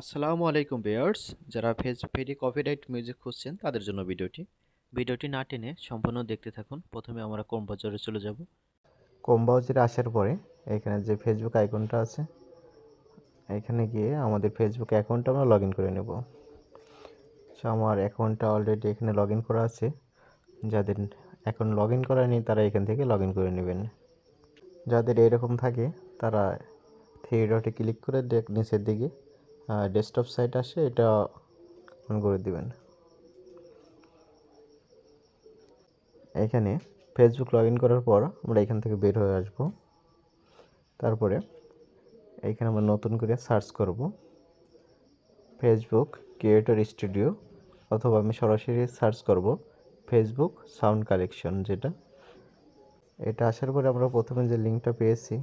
আসসালামু আলাইকুম বেয়ার্স যারা ফেস ফেরি কপিরাইট মিউজিক খুঁজছেন, তাদের জন্য ভিডিওটি। ভিডিওটি না টেনে সম্পূর্ণ দেখতে থাকুন। প্রথমে আমরা কম্পোজারে চলে যাব? কম্বাউজারে আসার পরে এখানে যে ফেসবুক আইকনটা আছে, এখানে গিয়ে আমাদের ফেসবুক অ্যাকাউন্টটা আমরা লগ ইন করে নেব। সো আমার অ্যাকাউন্টটা অলরেডি এখানে লগ করা আছে। যাদের এখন লগ ইন করা নেই তারা এখান থেকে লগ করে নেবেন। যাদের এরকম থাকে, তারা থ্রি ডটে ক্লিক করে দেখ নিচের দিকে ডেস্কটপ সাইট আসে, এটা অন করে দিবেন। এখানে ফেসবুক লগ ইন করার পর আমরা এখান থেকে বের হয়ে আসব। তারপরে এইখানে আমরা নতুন করে সার্চ করব। ফেসবুক ক্রিয়েটর স্টুডিও অথবা আমি সরাসরি সার্চ করব ফেসবুক সাউন্ড কালেকশন যেটা। এটা আসার পরে আমরা প্রথমে যে লিঙ্কটা পেয়েছি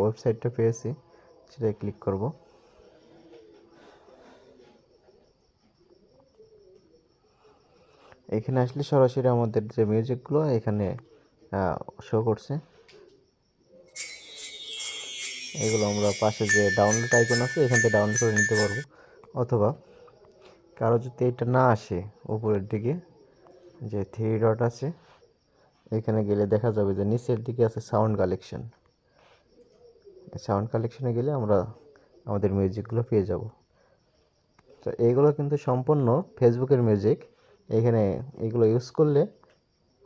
ওয়েবসাইটটা পেয়েছি সেটাই ক্লিক করব। এখানে আসলে সরাসরি আমাদের যে মিউজিকগুলো এখানে শো করছে। এগুলো আমরা পাশে যে ডাউনলোড আইকন আছে, এখান থেকে ডাউনলোড করে নিতে পারব। অথবা কারও যদি এটা না আসে উপরের দিকে, যে থ্রি ডট আছে, এখানে গেলে দেখা যাবে যে নিচের দিকে আছে সাউন্ড কালেকশন সাউন্ড কালেকশনে গেলে আমরা আমাদের মিউজিকগুলো পেয়ে যাব। তো এইগুলো কিন্তু সম্পূর্ণ ফেসবুকের মিউজিক এখানে এগুলো ইউজ করলে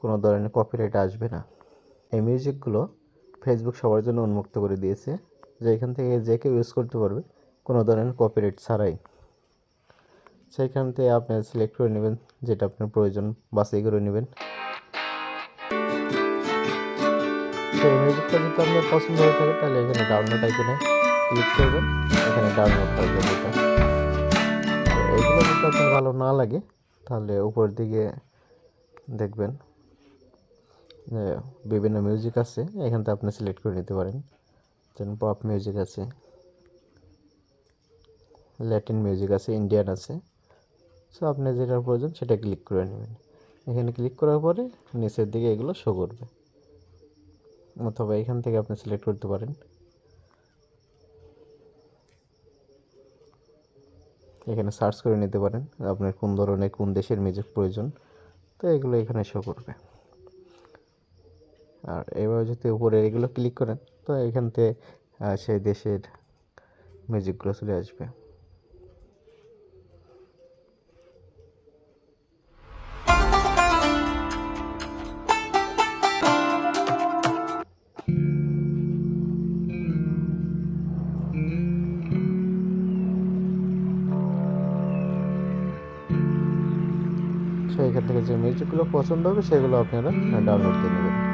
কোনো ধরনের কপিরাইট আসবে না। এই মিউজিকগুলো ফেসবুক সবার জন্য উন্মুক্ত করে দিয়েছে, যে এখান থেকে যে কেউ ইউজ করতে পারবে কোনো ধরনের কপিরাইট ছাড়াই। সেইখান থেকে আপনি সিলেক্ট করে নেবেন যেটা আপনার প্রয়োজন, বাছাই করে নেবেন। সেই মিউজিকটা যদি আপনার পছন্দ হয়ে থাকে, তাহলে এখানে ডাউনলোড আইকনে ক্লিক করবেন। এখানে ডাউনলোড যাবে এটা। এইগুলো যদি আপনার ভালো না লাগে তাহলে উপর দিকে দেখবেন বিভিন্ন মিউজিক আছে, এখান থেকে আপনি সিলেক্ট করে নিতে পারেন। যেমন পপ মিউজিক আছে ল্যাটিন মিউজিক আছে ইন্ডিয়ান আছে। সো আপনি যেটা প্রয়োজন সেটা ক্লিক করে নেবেন। এখানে ক্লিক করার পরে নিচের দিকে এগুলো শো করবে। অথবা এখান থেকে আপনি সিলেক্ট করতে পারেন। এখানে সার্চ করে নিতে পারেন, আপনার কোন ধরনের, কোন দেশের মিউজিক প্রয়োজন। তো এগুলো এখানে শো করবে। আর এবার যদি উপরে এগুলো ক্লিক করেন, তো এখান থেকে সেই দেশের মিউজিকগুলো চলে আসবে। সো এখান থেকে যে মিউজিকগুলো পছন্দ হবে সেগুলো আপনারা ডাউনলোড করে নেবেন।